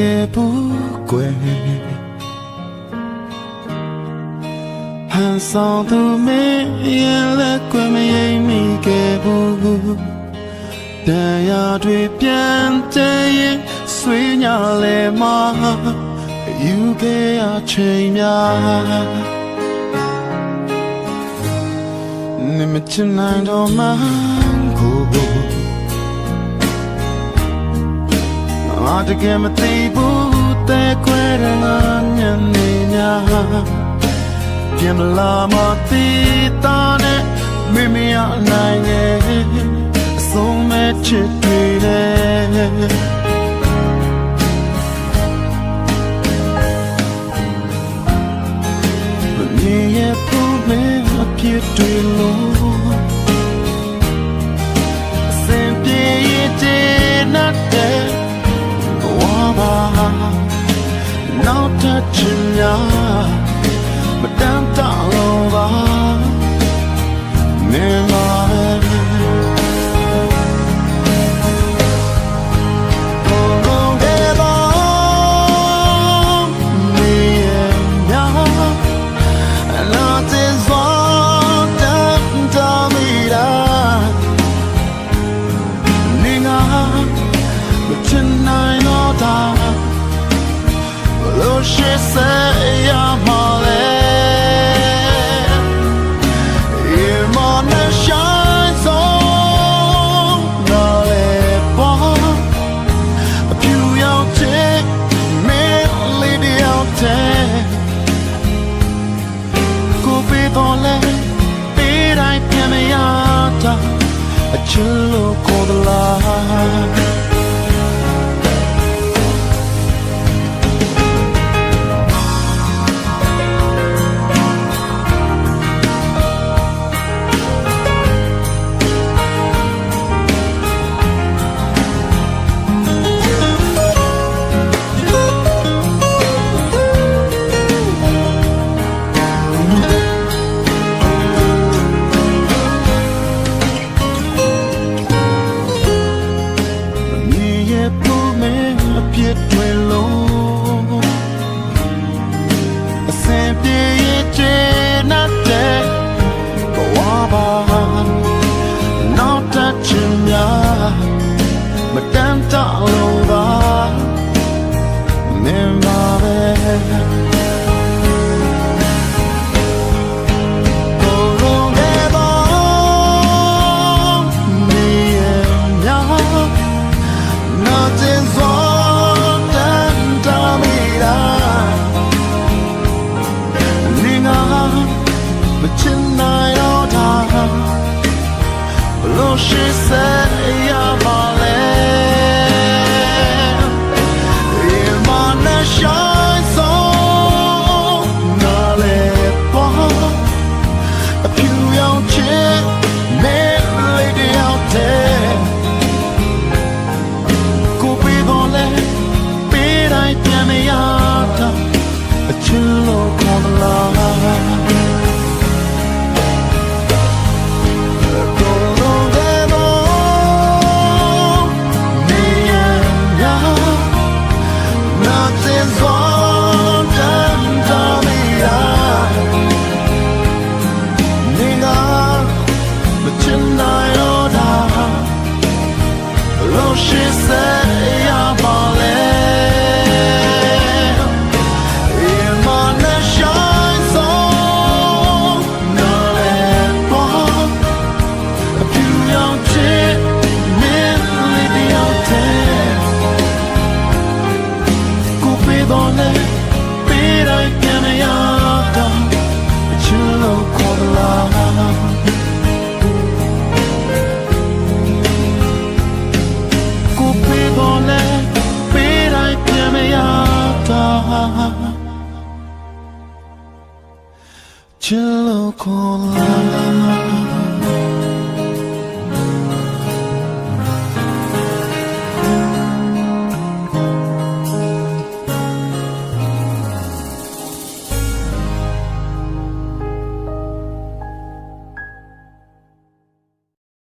给不归。寒霜都没眼泪滚，没没给不。但要对边的夜，虽然累嘛，又给啊吹呀。你们进来都慢。 တကယ်မသိဘူးတဲ့ခွဲရငါညနေများပြင်မလာမသိတာနဲ့မိမရနိုင်ရဲ့အဆုံးမဲ့ချစ်တွေနဲ့မမြင်ရဖို့မင်း နောက်ထပ်ချင်များမ အချစ်လို့ခေါ် နောက် 都是色。Go be the late, be like any other. But you look for the love. ကိုပေးတော့လဲပေးတိုင်းပြန်မရတာချစ်လို့ခေါ်လာ